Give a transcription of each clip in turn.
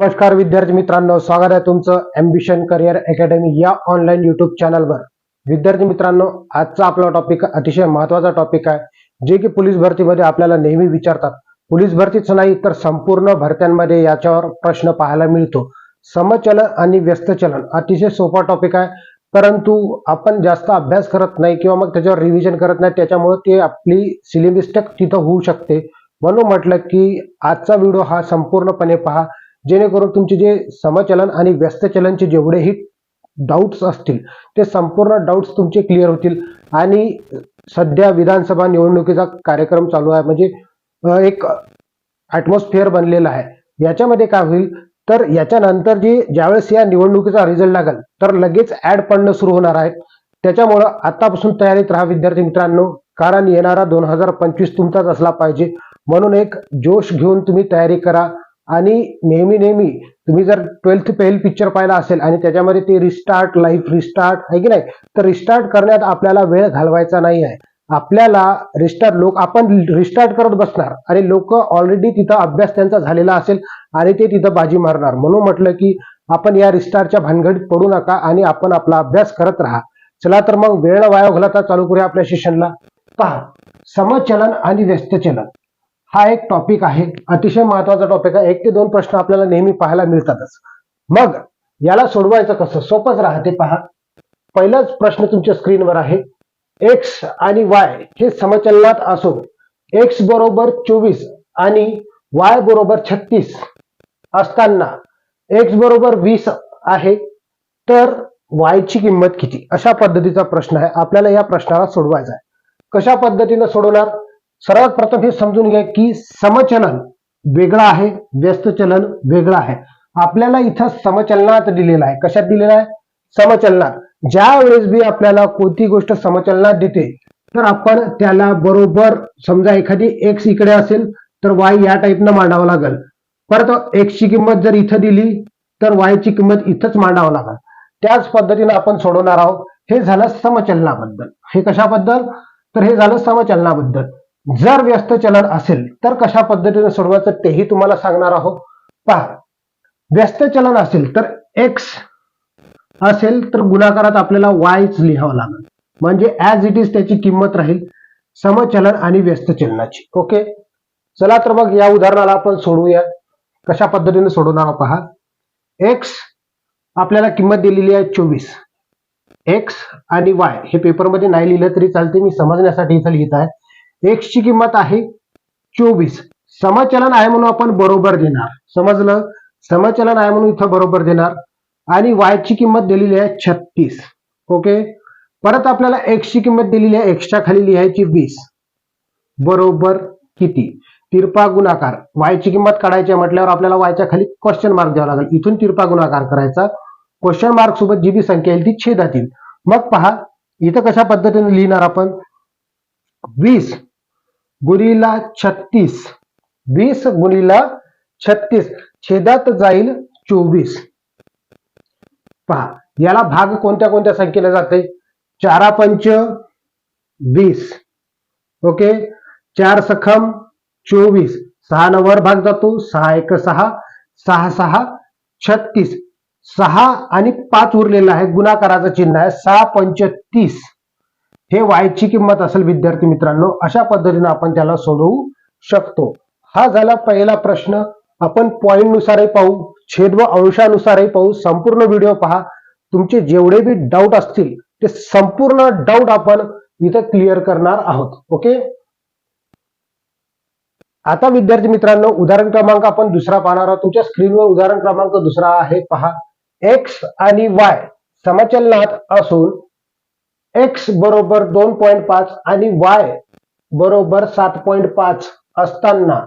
नमस्कार विद्यार्थी मित्रांनो स्वागत आहे तुमचं अम्बिशन करिअर अकॅडमी या ऑनलाईन युट्यूब चॅनलवर विद्यार्थी मित्रांनो आजचा आपला टॉपिक अतिशय महत्त्वाचा टॉपिक आहे जे की पोलीस भरतीमध्ये आपल्याला नेहमी विचारतात. पोलीस भरतीच नाही तर संपूर्ण भरत्यांमध्ये याच्यावर प्रश्न पाहायला मिळतो. समचलन आणि व्यस्तचलन अतिशय सोपा टॉपिक आहे परंतु आपण जास्त अभ्यास करत नाही किंवा मग त्याच्यावर रिव्हिजन करत नाही त्याच्यामुळे ते आपली सिलेबिस्टक तिथं होऊ शकते. म्हणून म्हटलं की आजचा व्हिडिओ हा संपूर्णपणे पहा जेणेकरून तुमचे जे समचलन आणि व्यस्तचलनचे जेवढेही डाऊट्स असतील ते संपूर्ण डाऊट्स तुमचे क्लिअर होतील. आणि सध्या विधानसभा निवडणुकीचा कार्यक्रम चालू आहे. म्हणजे एक ॲटमॉस्फिअर बनलेला आहे. याच्यामध्ये काय होईल? तर याच्यानंतर जी ज्यावेळेस या निवडणुकीचा रिझल्ट लागेल तर लगेच ॲड पडणं सुरू होणार आहे त्याच्यामुळं आतापासून तयारीत राहा विद्यार्थी मित्रांनो. कारण येणारा दोन हजार पंचवीस तुमचाच असला पाहिजे. म्हणून एक जोश घेऊन तुम्ही तयारी करा. आणि नेहमी नेहमी तुम्ही जर ट्वेल्थ पेल पिक्चर पाहिला असेल आणि त्याच्यामध्ये ते रिस्टार्ट लाईफ रिस्टार्ट आहे की नाही तर रिस्टार्ट करण्यात आपल्याला वेळ घालवायचा नाही आहे. आपल्याला रिस्टार्ट लोक आपण रिस्टार्ट करत बसणार आणि लोक ऑलरेडी तिथं अभ्यास त्यांचा झालेला असेल आणि ते तिथं बाजी मारणार. म्हणून म्हटलं की आपण या रिस्टार्टच्या भानगडीत पडू नका आणि आपण आपला अभ्यास करत राहा. चला तर मग वेळ वाया घालता चालू करूया आपल्या सेशनला पहा समचलन आणि व्यस्तचलन. हा एक टॉपिक आहे. अतिशय महत्त्वाचा टॉपिक आहे. एक ते दोन प्रश्न आपल्याला नेहमी पाहायला मिळतातच. मग याला सोडवायचं कसं? सोपंच राहते पहा. पहिलाच प्रश्न तुमच्या स्क्रीनवर आहे. एक्स आणि वाय हे समचलनात असून एक्स बरोबर चोवीस आणि वाय बरोबर छत्तीस असताना एक्स बरोबर वीस आहे. तर वायची ची किंमत किती? अशा पद्धतीचा प्रश्न आहे. आपल्याला या प्रश्नाला सोडवायचा आहे. कशा पद्धतीनं सोडवणार? सर्वात प्रथम हे समजून घ्या की समचलन वेगळं आहे व्यस्त चलन वेगळं आहे. आपल्याला इथं समचलनात दिलेलं आहे. कशात दिलेलं आहे? समचलनात. ज्या वेळेस बी आपल्याला कोणती गोष्ट समचलनात देते तर आपण त्याला बरोबर समजा एखादी एक्स इकडे असेल तर वाय या टाईपनं मांडावं लागेल. परत एक्सची किंमत जर इथं दिली तर वायची किंमत इथंच मांडावं लागेल. त्याच पद्धतीनं आपण सोडवणार आहोत. हे झालं समचलनाबद्दल. हे कशाबद्दल? तर हे झालं समचलनाबद्दल. जर व्यस्त चलन असेल तर कशा पद्धतीने सोडवायचं तेही तुम्हाला सांगणार आहोत. पहा व्यस्त चलन असेल तर एक्स असेल तर गुणाकारात आपल्याला वायच लिहावं लागेल. म्हणजे ऍज इट इज त्याची किंमत राहील समचलन आणि व्यस्त चलनाची. ओके? चला तर मग या उदाहरणाला आपण सोडवूया. कशा पद्धतीने सोडवणार पहा. एक्स आपल्याला किंमत दिलेली आहे चोवीस. एक्स आणि वाय हे पेपरमध्ये नाही लिहिलं तरी चालते. मी समजण्यासाठी इथं लिहित आहे. एक्सची किंमत आहे चोवीस. समचलन आहे म्हणून आपण बरोबर देणार. समजलं? समचलन आहे म्हणून इथं बरोबर देणार. आणि वायची किंमत दिलेली आहे छत्तीस. ओके? परत आपल्याला एक्सची किंमत दिलेली आहे एक्सच्या खाली लिहायची वीस. बरोबर किती? तिरपा गुणाकार. वायची किंमत काढायची म्हटल्यावर आपल्याला वायच्या खाली क्वेश्चन मार्क द्यावा लागेल. इथून तिरपा गुणाकार करायचा. क्वेश्चन मार्क सोबत जी बी संख्या येईल ती छेदातील. मग पहा इथं कशा पद्धतीने लिहिणार आपण? वीस. गुरीला छत्तीस. वीस गुणीला छत्तीस. छेदात जाईल चोवीस. पहा याला भाग कोणत्या कोणत्या संख्येला जाते? चारा पंच वीस. ओके? चार सखम चोवीस. सहा नवर भाग जातो. सहा एक सहा. सहा सहा छत्तीस. सहा आणि पाच उरलेला आहे गुणाकाराचं चिन्ह आहे. सहा पंच तीस. हे वायची ची किंमत असेल विद्यार्थी मित्रांनो अशा पद्धतीने आपण त्याला सोडवू शकतो. हा झाला पहिला प्रश्न. आपण पॉईंटनुसारही पाहू छेद व अंशानुसारही पाहू. संपूर्ण व्हिडिओ पहा. तुमचे जेवढे बी डाऊट असतील ते संपूर्ण डाऊट आपण इथं क्लिअर करणार आहोत. ओके आता विद्यार्थी मित्रांनो उदाहरण क्रमांक आपण दुसरा पाहणार आहोत. तुमच्या स्क्रीनवर उदाहरण क्रमांक दुसरा आहे. पहा. एक्स आणि वाय समचलनात असून एक्स बरोबर दोन पॉईंट पाच आणि वाय बरोबर सात पॉईंट पाच असताना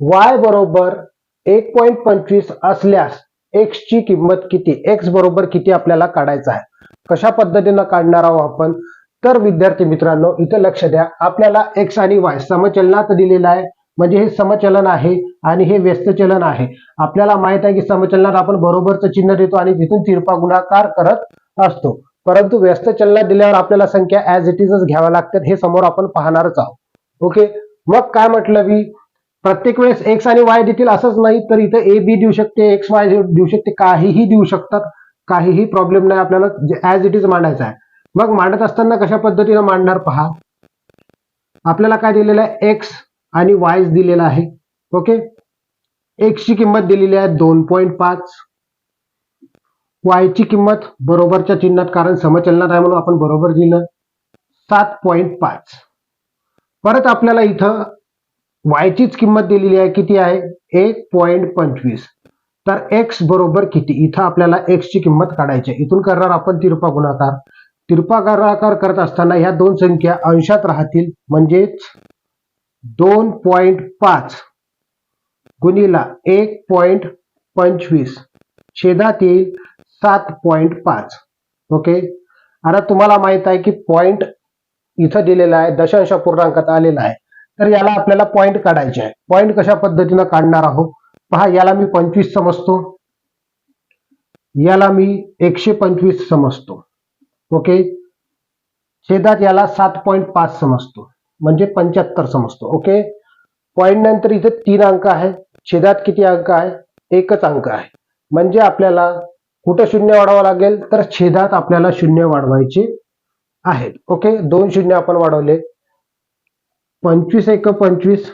वाय बरोबर एक पॉईंट पंचवीस असल्यास एक्स ची किंमत किती? एक्स बरोबर किती आपल्याला काढायचं आहे? कशा पद्धतीनं काढणार आहोत आपण? तर विद्यार्थी मित्रांनो इथं लक्ष द्या. आपल्याला एक्स आणि वाय समचलनात दिलेलं आहे. म्हणजे हे समचलन आहे आणि हे व्यस्तचलन आहे. आपल्याला माहीत आहे की समचलनात आपण बरोबरचं चिन्ह देतो आणि तिथून तिरपा गुणाकार करत असतो. परंतु व्यस्त चलनात दिल्यावर आपल्याला संख्या ऍज इट इजच घ्याव्या लागतात हे समोर आपण पाहणारच आहोत. ओके मग काय म्हटलं मी? प्रत्येक वेळेस एक्स आणि वाय देतील असंच नाही तर इथं ए बी देऊ शकते एक्स वाय देऊ शकते काहीही देऊ शकतात काहीही प्रॉब्लेम नाही आपल्याला ऍज इट इज मांडायचा आहे. मग मांडत असताना कशा पद्धतीनं मांडणार पहा? आपल्याला काय दिलेलं आहे? एक्स आणि वायज दिलेला आहे. ओके एक्सची किंमत दिलेली आहे दोन पॉईंट पाच. वायची किंमत बरोबरच्या चिन्हात कारण समचलनात आहे म्हणून आपण बरोबर दिलं सात पॉईंट पाच. परत आपल्याला इथं वायचीच किंमत दिलेली आहे. किती आहे? एक पॉईंट पंचवीस. तर एक्स बरोबर किती? इथं आपल्याला एक्स ची किंमत काढायची आहे. इथून करणार आपण तिरपा गुणाकार. तिरपा गुणाकार करत असताना ह्या दोन संख्या अंशात राहतील. म्हणजेच दोन पॉईंट पाच गुणिला एक पॉईंट पंचवीस. छेदात येईल सात पॉईंट पाच. ओके? आता तुम्हाला माहीत आहे की पॉईंट इथं दिलेला आहे दशांश पूर्णांकात आलेला आहे. तर याला आपल्याला पॉईंट काढायचे आहे. पॉईंट कशा पद्धतीनं काढणार आहोत? पहा याला मी पंचवीस समजतो. याला मी एकशे पंचवीस समजतो. ओके? छेदात याला सात पॉईंट पाच समजतो. म्हणजे पंच्याहत्तर समजतो. ओके? पॉईंट नंतर इथे तीन अंक आहे. छेदात किती अंक आहे? एकच अंक आहे. म्हणजे आपल्याला कुठं शून्य वाढवावं लागेल तर छेदात आपल्याला शून्य वाढवायचे आहेत. ओके दोन शून्य आपण वाढवले. पंचवीस एक पंचवीस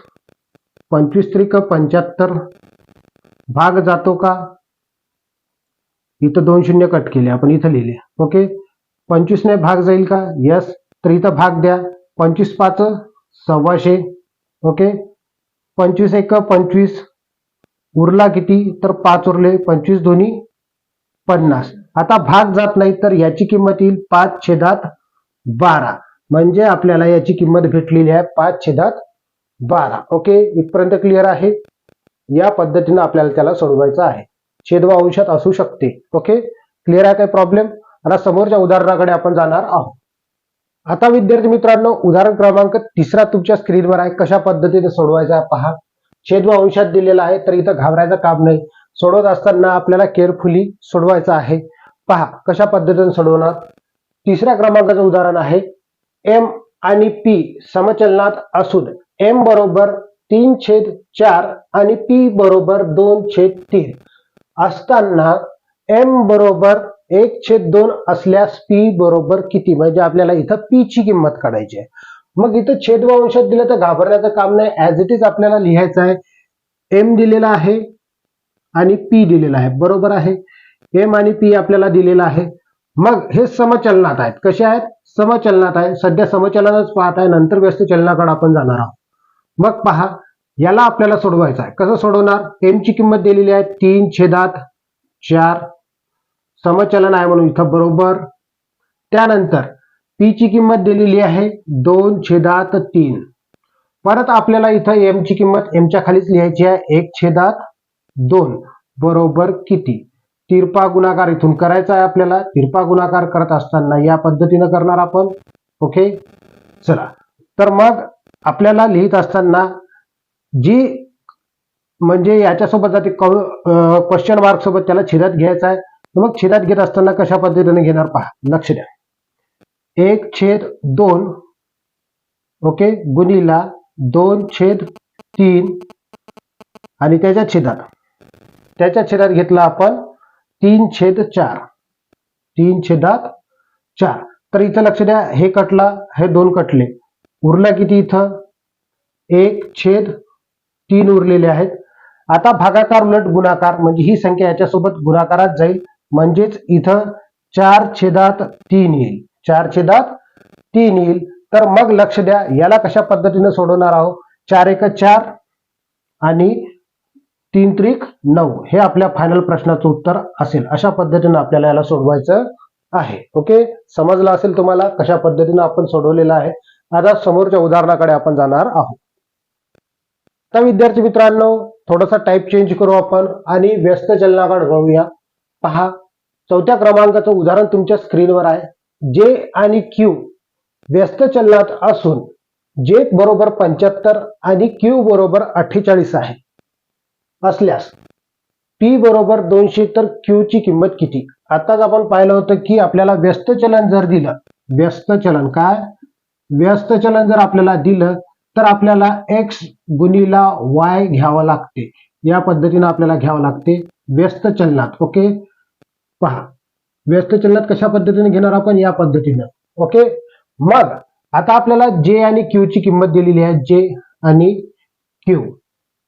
पंचवीस त्रिक पंच्याहत्तर भाग जातो का? इथं दोन शून्य कट केले आपण इथं लिहिले. ओके पंचवीसने भाग जाईल का? यस तर इथं भाग द्या. पंचवीस पाच सव्वाशे. ओके पंचवीस एक पंचवीस उरला किती? तर पाच उरले. पंचवीस दोन्ही पन्नास. आता भाग जात नाही तर याची किंमत येईल पाच छेदात बारा. म्हणजे आपल्याला याची किंमत भेटलेली आहे पाच छेदात बारा. ओके? इथपर्यंत क्लिअर आहे? या पद्धतीनं आपल्याला त्याला सोडवायचं आहे. छेदवा अंशात असू शकते. ओके? क्लिअर आहे काय प्रॉब्लेम आता समोरच्या उदाहरणाकडे आपण जाणार आहोत. आता विद्यार्थी मित्रांनो उदाहरण क्रमांक तिसरा तुमच्या स्क्रीनवर आहे. कशा पद्धतीने सोडवायचा पहा. छेदवा अंशात दिलेला आहे तर इथं घाबरायचं काम नाही. सोडवत असताना आपल्याला केअरफुली सोडवायचं आहे. पहा कशा पद्धतीने सोडवणार? तिसऱ्या क्रमांकाचं उदाहरण आहे. एम आणि पी समचलनात असून एम बरोबर तीन छेद चार आणि पी बरोबर दोन छेद तीन. असताना एम बरोबर एक छेद दोन असल्यास पी बरोबर किती? म्हणजे आपल्याला इथं पी ची किंमत काढायची आहे. मग इथं छेद व अंशात दिलं तर घाबरण्याचं काम नाही. ऍज इट इज आपल्याला लिहायचं आहे. एम दिलेला आहे. आणि पी दिलेला आहे. बरोबर आहे? एम आणि पी आपल्याला दिलेला आहे. मग हे समचलनात आहेत. कसे आहेत? समचलनात आहे सध्या समचलनच पाहत आहे. नंतर व्यस्त चलनाकडे आपण जाणार आहोत. मग पहा याला आपल्याला सोडवायचं आहे. कसं सोडवणार? एम ची किंमत दिलेली आहे तीन छेदात चार. समचलन आहे म्हणून इथं बरोबर. त्यानंतर पी ची किंमत दिलेली आहे दोन छेदात तीन. परत आपल्याला इथं एम ची किंमत एमच्या खालीच लिहायची आहे. एक छेदात दोन. बरोबर किती? तिरपा गुणाकार इथून करायचा आहे आपल्याला. तिरपा गुणाकार करत असताना या पद्धतीनं करणार आपण. ओके? चला. तर मग आपल्याला लिहित असताना जी म्हणजे याच्यासोबत जाते क्वेश्चन मार्क सोबत त्याला छेदात घ्यायचा आहे. मग छेदात घेत असताना कशा पद्धतीने घेणार पहा. लक्ष द्या. एक छेद दोन. ओके? गुणीला दोन छेद तीन. आणि त्याच्या छेदात. त्याच्या छेदात घेतला आपण तीन छेद चार. तीन छेदात चार. तर इथं लक्ष द्या हे कटला हे दोन कटले. उरला किती इथं? एक छेद तीन उरलेले आहेत. आता भागाकार उलट गुणाकार म्हणजे ही संख्या याच्यासोबत गुणाकारात जाईल. म्हणजेच इथं चार छेदात तीन येईल. चार छेदात तीन येईल. तर मग लक्ष द्या याला कशा पद्धतीने सोडवणार आहोत? चार एक चार आणि तीन त्रिक नऊ हे आपल्या फायनल प्रश्नाचं उत्तर असेल. अशा पद्धतीने आपल्याला याला सोडवायचं आहे. ओके समजलं असेल तुम्हाला कशा पद्धतीनं आपण सोडवलेलं आहे? आता समोरच्या उदाहरणाकडे आपण जाणार आहोत. तर विद्यार्थी मित्रांनो थोडासा टाईप चेंज करू आपण आणि व्यस्त चलनाकडे वळूया. पहा चौथ्या क्रमांकाचं उदाहरण तुमच्या स्क्रीनवर आहे. जे आणि क्यू व्यस्त चलनात असून जे बरोबर पंच्याहत्तर आणि क्यू बरोबर अठ्ठेचाळीस आहे. असल्यास पी बरोबर दोनशे तर क्यू ची किंमत किती? आताच आपण पाहिलं होतं की आपल्याला व्यस्त चलन जर दिलं व्यस्त चलन काय? व्यस्त चलन जर आपल्याला दिलं तर आपल्याला एक्स गुणीला वाय घ्यावं लागते. या पद्धतीनं आपल्याला घ्यावं लागते व्यस्त चलनात ओके? पहा व्यस्त चलनात कशा पद्धतीने घेणार आपण? या पद्धतीनं ओके? मग आता आपल्याला जे आणि क्यू ची किंमत दिलेली आहे जे आणि क्यू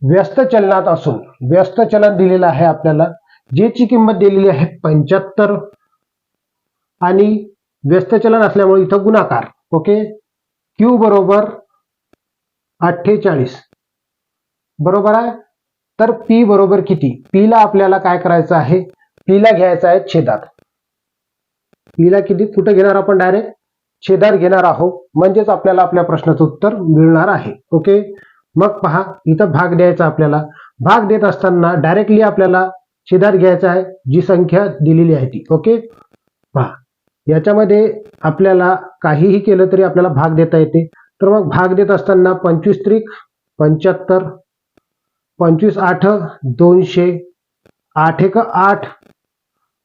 व्यस्त चलनात असून व्यस्त चलन दिलेलं आहे आपल्याला. जेची किंमत दिलेली आहे पंच्याहत्तर आणि व्यस्त चलन असल्यामुळे इथं गुणाकार ओके? क्यू बरोबर अठ्ठेचाळीस. बरोबर आहे? तर पी बरोबर किती? पी ला आपल्याला काय करायचं आहे? पी ला घ्यायचं आहे छेदात. पी ला किती? कुठं घेणार आपण डायरेक्ट छेदात घेणार आहोत. म्हणजेच आपल्याला आपल्या प्रश्नाचं उत्तर मिळणार आहे ओके? मग पहा इथं भाग द्यायचा आपल्याला. भाग देत असताना डायरेक्टली आपल्याला छेदात घ्यायचा आहे जी संख्या दिलेली आहे ती. ओके पहा. याच्यामध्ये आपल्याला काहीही केलं तरी आपल्याला भाग देता येते. तर मग भाग देत असताना पंचवीस त्रिक पंच्याहत्तर पंचवीस आठ दोनशे आठ एक आठ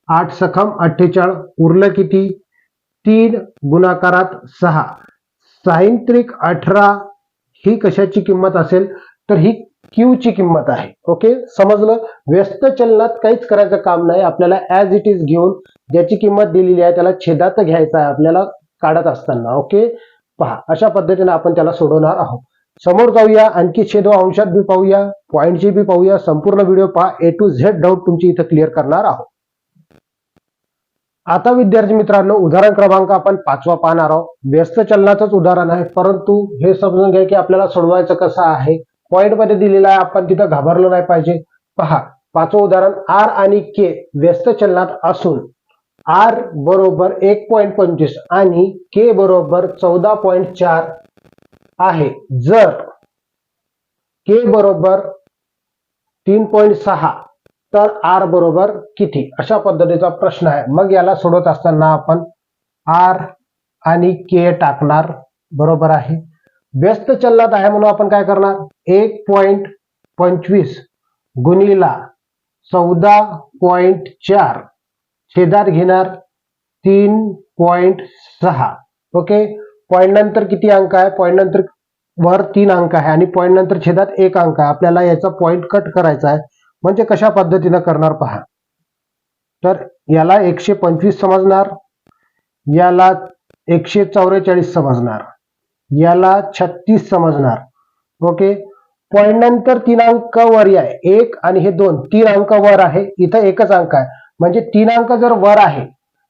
आठ सखम अठ्ठेचाळ उरलं किती? तीन गुणाकारात सहा. साहित्रिक अठरा ही कशाची किंमत असेल तर ही क्यू ची किंमत आहे. ओके? समजलं? व्यस्त चलनात काहीच करायचं काम नाही. आपल्याला ऍज इट इज घेऊन ज्याची किंमत दिलेली आहे त्याला छेदात घ्यायचं आहे आपल्याला काढत असताना. ओके? पहा अशा पद्धतीने आपण त्याला सोडवणार आहोत. समोर जाऊया आणखी छेद अंशात बी पाहूया पॉईंटची बी पाहूया संपूर्ण व्हिडिओ पहा. ए टू झेड डाऊट तुमची इथं क्लिअर करणार आहोत. आता विद्यार्थी मित्रांनो उदाहरण क्रमांक आपण पाचवा पाहणार आहोत. व्यस्त चलनाचंच उदाहरण आहे परंतु हे समजून घ्या की आपल्याला सोडवायचं कसं आहे. पॉइंटमध्ये दिलेलं आहे आपण तिथं घाबरलो नाही पाहिजे. पहा पाचवं उदाहरण आर आणि के व्यस्त चलनात असून आर बरोबर एक पॉईंट पंचवीस आणि के बरोबर चौदा पॉईंट चार आहे. जर के बरोबर तीन पॉईंट सहा तर आर बरोबर किती? अशा पद्धतीचा प्रश्न आहे. मग याला सोडवत असताना आपण आर आणि के टाकणार. बरोबर आहे. व्यस्त चलनात आहे म्हणून आपण काय करणार? एक पॉइंट पंचवीस गुणिला चौदा पॉइंट चार छेदात घेणार तीन पॉइंट सहा. ओके? पॉइंट नंतर किती अंक आहे? पॉइंट नंतर वर तीन अंक आहे आणि पॉइंट नंतर छेदात एक अंक आहे. आपल्याला याचा पॉइंट कट करायचा आहे. म्हणजे कशा पद्धतीनं करणार पहा. तर याला एकशे पंचवीस समजणार याला एकशे चौवेचाळीस समजणार याला छत्तीस समजणार. ओके? पॉइंट नंतर तीन अंक वर आहे एक आणि हे दोन तीन अंक वर आहे. इथं एकच अंक आहे. म्हणजे तीन अंक जर वर आहे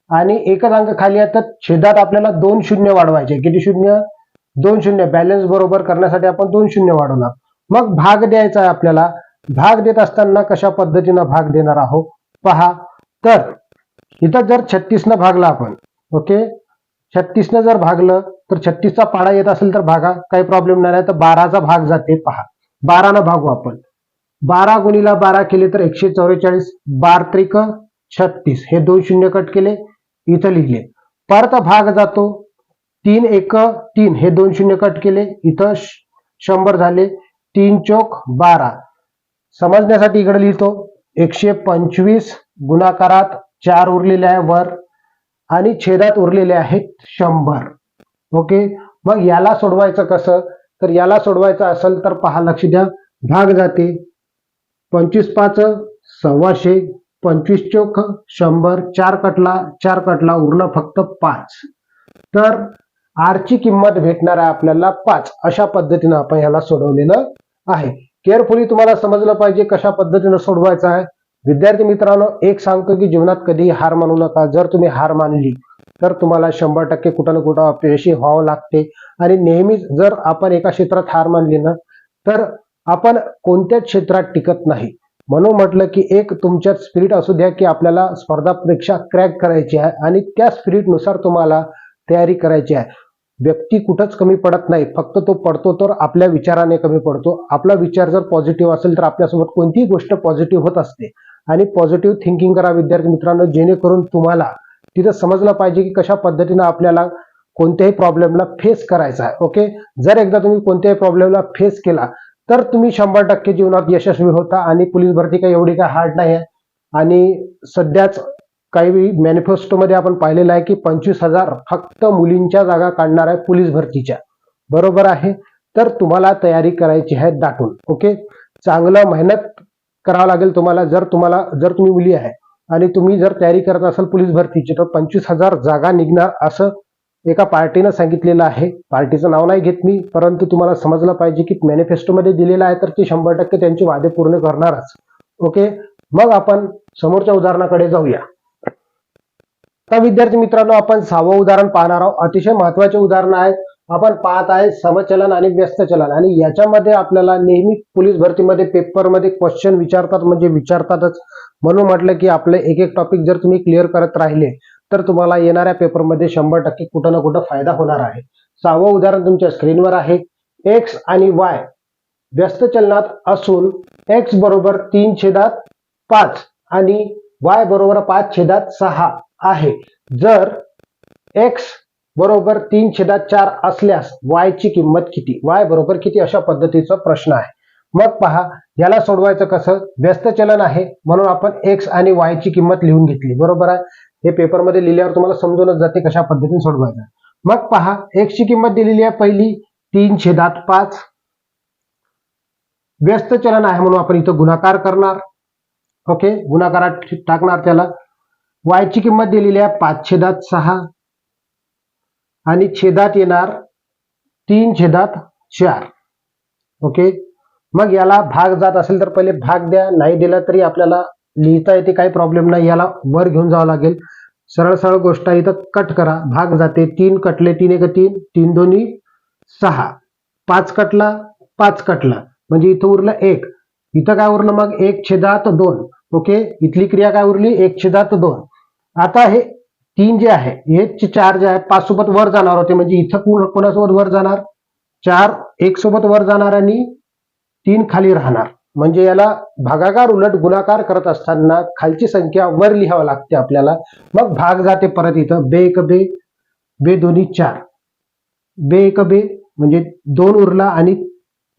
आणि एकच अंक खाली आहे तर छेदात आपल्याला दोन शून्य वाढवायचे. किती शून्य? दोन शून्य. बॅलन्स बरोबर करण्यासाठी आपण दोन शून्य वाढवणार. मग भाग द्यायचा आहे आपल्याला. भाग देत असताना कशा पद्धतीनं भाग देणार आहोत? पहा. तर इथं जर छत्तीसनं भागला आपण ओके? छत्तीसनं जर भागलं तर छत्तीसचा पाडा येत असेल तर भागा. काही प्रॉब्लेम नाही तर बाराचा भाग जाते. पहा. बारानं भागू आपण. बारा गुणीला बारा केले तर एकशे चौवेचाळीस बार त्रिक छत्तीस. हे दोन शून्य कट केले. इथं लिहिले. परत भाग जातो. तीन एक तीन. हे दोन शून्य कट केले. इथं शंभर झाले. तीन चोक बारा. समजण्यासाठी इकडे लिहितो. एकशे पंचवीस गुणाकारात चार उरलेले आहे वर आणि छेदात उरलेले आहेत शंभर. ओके? मग याला सोडवायचं कसं? तर याला सोडवायचं असेल तर पहा लक्ष द्या. भाग जाते. पंचवीस पाच सव्वाशे पंचवीस चोख शंभर चार कटला चार कटला उरलं फक्त पाच. तर आरची किंमत भेटणार आहे आपल्याला पाच. अशा पद्धतीनं आपण याला सोडवलेलं आहे. केअरफुली तुम्हाला समजलं पाहिजे कशा पद्धतीनं सोडवायचं आहे. विद्यार्थी मित्रांनो एक सांगतो की जीवनात कधीही हार मानू नका. जर तुम्ही हार मानली तर तुम्हाला शंभर टक्के कुठं ना कुठं अपयशी व्हावं लागते. आणि नेहमीच जर आपण एका क्षेत्रात हार मानली ना तर आपण कोणत्याच क्षेत्रात टिकत नाही. म्हणून म्हटलं की एक तुमच्यात स्पिरिट असू द्या की आपल्याला स्पर्धा परीक्षा क्रॅक करायची आहे आणि त्या स्पिरिटनुसार तुम्हाला तयारी करायची आहे. व्यक्ती कुठंच कमी पडत नाही. फक्त तो पडतो तर आपल्या विचाराने कमी पडतो. आपला विचार जर पॉझिटिव्ह असेल तर आपल्यासोबत कोणतीही गोष्ट पॉझिटिव्ह होत असते. आणि पॉझिटिव्ह थिंकिंग करा विद्यार्थी मित्रांनो जेणेकरून तुम्हाला तिथं समजलं पाहिजे की कशा पद्धतीनं आपल्याला कोणत्याही प्रॉब्लेमला फेस करायचा आहे. ओके जर एकदा तुम्ही कोणत्याही प्रॉब्लेमला फेस केला तर तुम्ही शंभर टक्के जीवनात यशस्वी होता आणि पोलीस भरती काही एवढी काही हार्ड नाही आहे. आणि सध्याच काही मॅनिफेस्टोमध्ये आपण पाहिलेलं आहे की पंचवीस हजार फक्त मुलींच्या जागा काढणार आहे पोलीस भरतीच्या. बरोबर आहे? तर तुम्हाला तयारी करायची आहे दाटून. ओके? चांगलं मेहनत करावं लागेल तुम्हाला जर तुम्हाला जर तुम्ही मुली आहे आणि तुम्ही जर तयारी करत असाल पोलीस भरतीची तर पंचवीस हजार जागा निघणार असं एका पार्टीनं सांगितलेलं आहे. पार्टीचं नाव नाही घेत मी परंतु तुम्हाला समजलं पाहिजे की मॅनिफेस्टोमध्ये दिलेलं आहे तर ते शंभर टक्के त्यांचे वादे पूर्ण करणारच. ओके? मग आपण समोरच्या उदाहरणाकडे जाऊया. तर विद्यार्थी मित्रांनो आपण सहावं उदाहरण पाहणार आहोत. अतिशय महत्त्वाचे उदाहरण आहे. आपण पाहत आहे समचलन आणि व्यस्त चलन आणि याच्यामध्ये आपल्याला नेहमी पोलीस भरतीमध्ये पेपरमध्ये क्वेश्चन विचारतात म्हणजे विचारतातच. म्हणून म्हटलं की आपले एक एक टॉपिक जर तुम्ही क्लिअर करत राहिले तर तुम्हाला येणाऱ्या पेपरमध्ये शंभर टक्के कुठं ना कुठं फायदा होणार आहे. सहावं उदाहरण तुमच्या स्क्रीनवर आहे. एक्स आणि वाय व्यस्त चलनात असून एक्स बरोबर तीन छेदात पाच आणि वाय बरोबर पाच छेदात सहा. आहे. जर एक्स बरोबर तीन छेदा चार असल्यास y ची किंमत किती? y बरोबर किती अशा पद्धतीचा प्रश्न आहे. मग पहा याला सोडवायचं कसं? व्यस्त चलन आहे म्हणून आपण x आणि y ची किंमत लिहून घेतली. बरोबर आहे? हे पेपरमध्ये लिहिल्यावर तुम्हाला समजूनच जाते कशा पद्धतीने सोडवायचं. मग पहा x ची किंमत दिलेली आहे पहिली तीन छेदात पाच. व्यस्त चलन आहे म्हणून आपण इथं गुणाकार करणार. ओके? गुणाकारात टाकणार त्याला. वायची किंमत दिलेली आहे पाच छेदात सहा. आणि छेदात येणार तीन छेदात चार. ओके मग याला भाग जात असेल तर पहिले भाग द्या. नाही दिला तरी आपल्याला लिहिता येते काही प्रॉब्लेम नाही. याला वर घेऊन जावं लागेल. सरळ सरळ गोष्ट आहे. इथं कट करा. भाग जाते. तीन कटले तीन एक तीन. तीन दोन्ही सहा. पाच कटला पाच कटला. म्हणजे इथं उरलं एक. इथं काय उरलं मग? एक छेदात दोन. ओके इथली क्रिया काय उरली? एक छेदात दोन. आता हे तीन जे आहे हे चार जे आहे पाच सोबत वर जाणार होते म्हणजे इथं कोण- कोणासोबत वर जाणार? चार एक सोबत वर जाणार आणि तीन खाली राहणार. म्हणजे याला भागाकार उलट गुणाकार करत असताना खालची संख्या वर लिहावं लागते आपल्याला. मग भाग जाते परत इथं. बे एक बे बे दोन्ही चार. बे एक बे म्हणजे दोन उरला आणि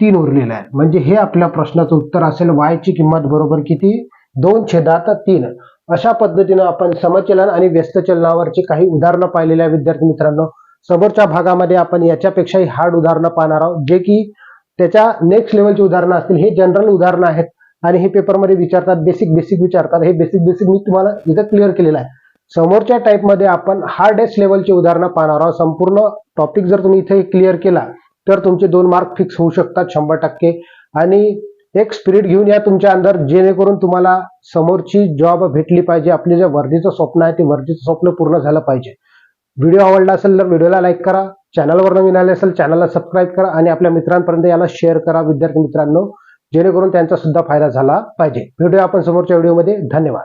तीन उरलेला आहे. म्हणजे हे आपल्या प्रश्नाचं उत्तर असेल. वायची किंमत बरोबर किती? दोन छेदात तीन. अशा पद्धतीनं आपण समचलन आणि व्यस्तचलनावरची काही उदाहरणं पाहिलेल्या आहे विद्यार्थी मित्रांनो. समोरच्या भागामध्ये आपण याच्यापेक्षाही हार्ड उदाहरणं पाहणार आहोत जे की त्याच्या नेक्स्ट लेवलची उदाहरणं असतील. हे जनरल उदाहरणं आहेत आणि हे पेपरमध्ये विचारतात बेसिक बेसिक विचारतात. हे बेसिक बेसिक मी तुम्हाला इथं क्लिअर केलेलं आहे. समोरच्या टाईपमध्ये आपण हार्डेस्ट लेवलची उदाहरणं पाहणार आहोत. संपूर्ण टॉपिक जर तुम्ही इथे क्लिअर केला तर तुमचे दोन मार्क फिक्स होऊ शकतात शंभर टक्के. आणि एक स्पिरिट घेऊन या तुमच्या अंदर जेणेकरून तुम्हाला समोरची जॉब भेटली पाहिजे. आपले जे वर्दीचं स्वप्न आहे ते वर्दीचं स्वप्न पूर्ण झालं पाहिजे. व्हिडिओ आवडला असेल तर व्हिडिओला लाईक करा. चॅनलवर नवीन आले असेल चॅनलला सबस्क्राईब करा आणि आपल्या मित्रांपर्यंत याला शेअर करा विद्यार्थी मित्रांनो. जेणेकरून त्यांचा सुद्धा फायदा झाला पाहिजे. भेटूया आपण समोरच्या व्हिडिओमध्ये धन्यवाद.